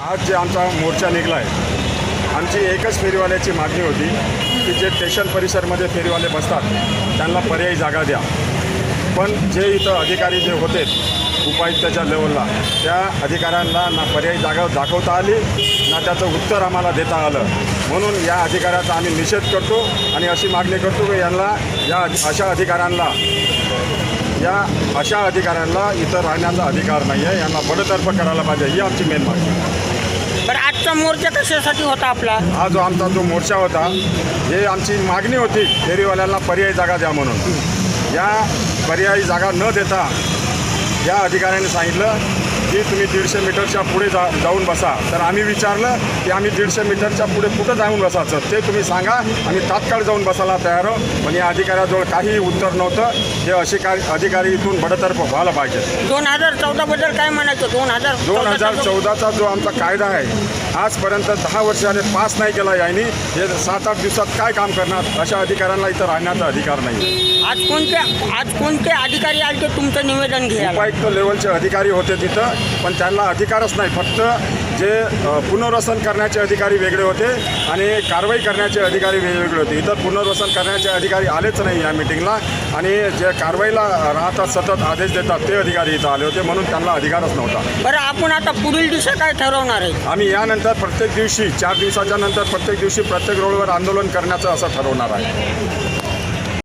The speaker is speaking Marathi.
आज जे आमचा मोर्चा निघला आहे आमची एकच फेरीवाल्याची मागणी होती की जे स्टेशन परिसरमध्ये फेरीवाले बसतात त्यांना पर्यायी जागा द्या. पण जे इथं अधिकारी जे होते उपायुक्ताच्या लेवलला त्या अधिकाऱ्यांना ना पर्यायी जागा दाखवता आली ना त्याचं उत्तर आम्हाला देता आलं. म्हणून या अधिकाऱ्याचा आम्ही निषेध करतो आणि अशी मागणी करतो की यांना या अशा अधिकाऱ्यांना या अशा अधिकाऱ्यांना इथं राहण्याचा अधिकार नाही आहे. यांना बडतर्फ करायला पाहिजे. ही आमची मेन मागणी आहे. बरं आजचा मोर्चा कशासाठी होता आपला? हा जो आमचा जो मोर्चा होता हे आमची मागणी होती फेरीवाल्यांना पर्यायी जागा द्या म्हणून. या पर्यायी जागा न देता या अधिकाऱ्यांनी सांगितलं की तुम्ही दीडशे मीटरच्या पुढे जा जाऊन बसा. तर आम्ही विचारलं की आम्ही दीडशे मीटरच्या पुढे कुठं जाऊन बसायचं? ते तुम्ही सांगा. आम्ही तात्काळ जाऊन बसायला तयार आहोत. पण या अधिकाऱ्याजवळ काहीही उत्तर नव्हतं. हे अधिकारी अधिकारी इथून बडतर्फ व्हायला पाहिजे. दोन हजार चौदा बद्दल काय म्हणायचं? दोन हजार दोन हजार जो- चौदाचा जो आमचा कायदा आहे आजपर्यंत दहा वर्षाने पास नाही केला यांनी. हे सात आठ दिवसात काय काम करणार? अशा अधिकाऱ्यांना इथं राहण्याचा अधिकार नाही आज कोणते आज कोणते अधिकारी आले ते तुमचं निवेदन घ्यायला? उपायुक्त लेवलचे अधिकारी होते तिथं. पण त्यांना अधिकारच नाही. फक्त जे पुनर्वसन करण्याचे अधिकारी वेगळे होते आणि कारवाई करण्याचे अधिकारी वेगवेगळे होते. इथं पुनर्वसन करण्याचे अधिकारी आलेच नाही या मिटिंगला आणि जे कारवाईला राहतात सतत आदेश देतात ते अधिकारी इथं आले होते म्हणून त्यांना अधिकारच नव्हता. बरं आपण आता पुढील दिशा काय ठरवणार आहे? आम्ही यानंतर प्रत्येक दिवशी चार दिवसाच्या नंतर प्रत्येक दिवशी प्रत्येक रोडवर आंदोलन करण्याचं असं ठरवणार आहे.